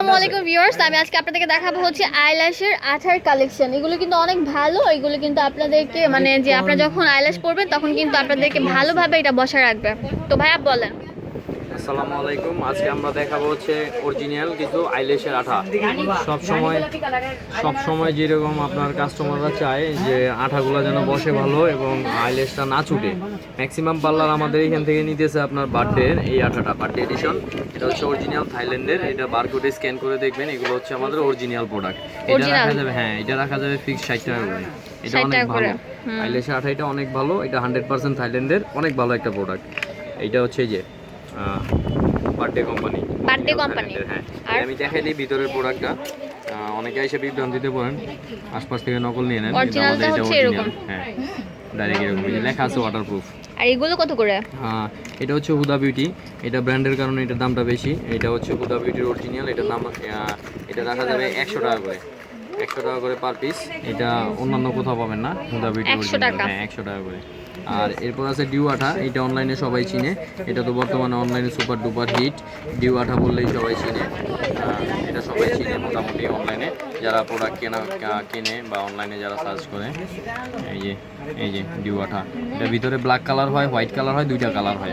আসসালামু আলাইকুম ভিউয়ার্স, আমি আজকে আপনাদেরকে দেখাবো হচ্ছে আইল্যাশের আঠার কালেকশন। এগুলো কিন্তু অনেক ভালো, এগুলো কিন্তু আপনাদেরকে মানে যে আপনারা যখন আইল্যাশ পরবেন, তখন কিন্তু আপনাদেরকে ভালোভাবে এটা বসা রাখবে। তো ভাইয়া, বলেন। আসসালামু আলাইকুম। আজকে আমরা দেখাবো হচ্ছে অরিজিনাল কিছু আইলেশের আঠা। সব সময় সব সময় যেরকম আপনার কাস্টমাররা চায় যে আঠাগুলো যেন বসে ভালো এবং আইলেশটা না ছুটে। ম্যাক্সিমাম পার্লার আমাদের এখান থেকে নিতেছে আপনার বার্থডে এই আঠাটা বার্থডে এডিশন এটা হচ্ছে অরিজিনাল থাইল্যান্ডের এটা বারকোডে স্ক্যান করে দেখবেন এগুলো হচ্ছে আমাদের অরিজিনাল প্রোডাক্ট এটা? রাখা যাবে হ্যাঁ এটা রাখা যাবে ফিক্স ষাট টাকা করে। এটা অনেক ভালো। আইলেশের আঠা এটা অনেক ভালো এটা হান্ড্রেড পার্সেন্ট থাইল্যান্ডের অনেক ভালো একটা প্রোডাক্ট এইটা হচ্ছে যে বার্থডে কোম্পানি Birthday company। হ্যাঁ। আমি দেখাই দিই ভিতরের প্রোডাক্টটা অনেকে এসে বিভ্রান্তিতে পড়েন। আশপাশ থেকে নকল নিয়ে নেন। কিন্তু Original টা আমাদের এটা হচ্ছে এরকম। হ্যাঁ। ডাইরেক্ট এরকম। লেখা আছে ওয়াটারপ্রুফ আর এগুলো কত করে? হ্যাঁ এটা হচ্ছে হুদা বিউটি এটা ব্র্যান্ডের কারণে এটার দামটা বেশি। এটা হচ্ছে হুদা বিউটির অরিজিনাল এটার আহ, এটা রাখা যাবে একশো টাকা করে। একশো টাকা করে পার পিস এটা অন্যান্য কোথাও পাবেন না বিউটি 100 টাকা। হ্যাঁ একশো টাকা করে। আর এরপর আছে ডিউ আঠা এটা অনলাইনে সবাই চিনে। এটা তো বর্তমানে অনলাইনে সুপার ডুপার হিট ডিউ আঠা বললেই সবাই চিনে। এটা সবাই চিনে মোটামুটি অনলাইনে যারা প্রোডাক্ট কেনা কেনে বা অনলাইনে যারা সার্চ করে এই যে এই যে আঠা এটা ভিতরে ব্ল্যাক কালার হয় হোয়াইট কালার হয় দুইটা কালার হয়।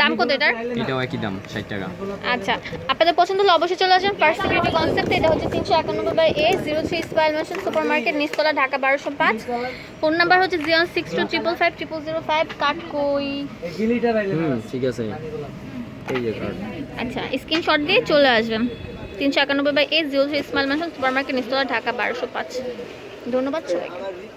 দাম কত এটার? এটাও একই দাম ষাট টাকা। আচ্ছা আপনাদের পছন্দ হলে অবশ্যই চলে আসবেন ফার্স্ট বিউটি কনসেপ্ট এটা হচ্ছে তিনশো একানব্বই বাই এ জিরো থ্রি স্পাইল মেশন সুপার মার্কেট ঢাকা বারোশো পাঁচ। ফোন নাম্বার হচ্ছে zero six two triple five triple zero five কাটকই হুম ঠিক আছে। এই যে আচ্ছা স্ক্রিনশট দিয়ে চলে আসবেন। তিনশো একানব্বই by eight zero three smile মানুষ সুপার মার্কেট নিস্তলা, ঢাকা বারোশো পাঁচ। ধন্যবাদ সবাইকে।